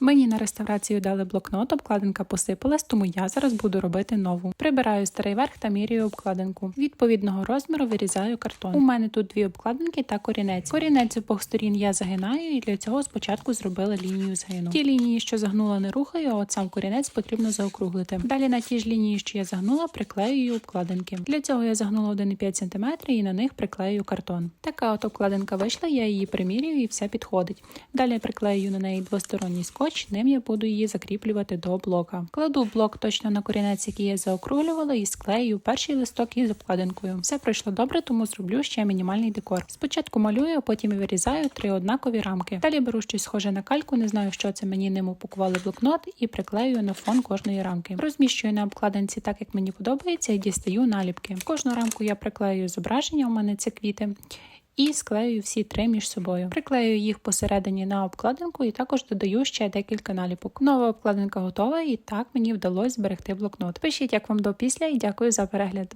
Мені на реставрацію дали блокнот, обкладинка посипалась, тому я зараз буду робити нову. Прибираю старий верх та міряю обкладинку. Відповідного розміру вирізаю картон. У мене тут дві обкладинки та корінець. Корінець обох сторін я загинаю, і для цього спочатку зробила лінію згину. Ті лінії, що загнула, не рухаю, а от сам корінець потрібно заокруглити. Далі на ті ж лінії, що я загнула, приклеюю обкладинки. Для цього я загнула 1,5 см і на них приклею картон. Така от обкладинка вийшла, я її примірюю і все підходить. Далі приклею на неї двосторонній скотч, ним я буду її закріплювати до блока. Кладу блок точно на корінець, який я заокруглювала, і склею перший листок із обкладинкою. Все пройшло добре, тому зроблю ще мінімальний декор. Спочатку малюю, а потім вирізаю три однакові рамки. Далі беру щось схоже на кальку, не знаю, що це мені ним упакували блокнот, і приклею на фон кожної рамки. Розміщую на обкладинці так, як мені подобається, і дістаю наліпки. Кожну рамку я приклею зображення, у мене це квіти. І склею всі три між собою. Приклею їх посередині на обкладинку і також додаю ще декілька наліпок. Нова обкладинка готова, і так мені вдалося зберегти блокнот. Пишіть, як вам до після, і дякую за перегляд.